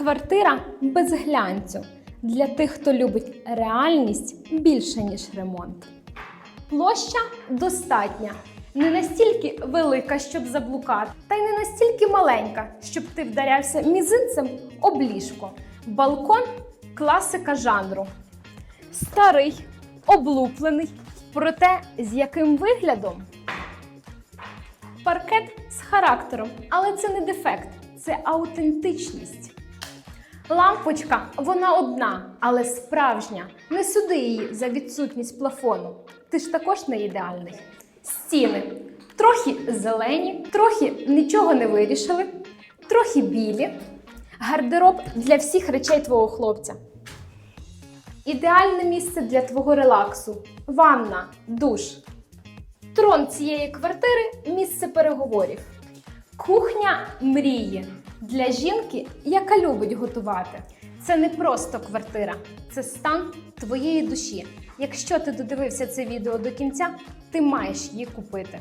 Квартира без глянцю для тих, хто любить реальність більше, ніж ремонт. Площа достатня. Не настільки велика, щоб заблукати, та й не настільки маленька, щоб ти вдарявся мізинцем об ліжко. Балкон класика жанру. Старий, облуплений, проте з яким виглядом? Паркет з характером, але це не дефект, це аутентичність. Лампочка, вона одна, але справжня. Не суди її за відсутність плафону. Ти ж також не ідеальний. Стіни трохи зелені, трохи нічого не вирішили, трохи білі. Гардероб для всіх речей твого хлопця. Ідеальне місце для твого релаксу. Ванна, душ. Трон цієї квартири місце переговорів. Кухня мрії для жінки, яка любить готувати. Це не просто квартира, це стан твоєї душі. Якщо ти додивився це відео до кінця, ти маєш її купити.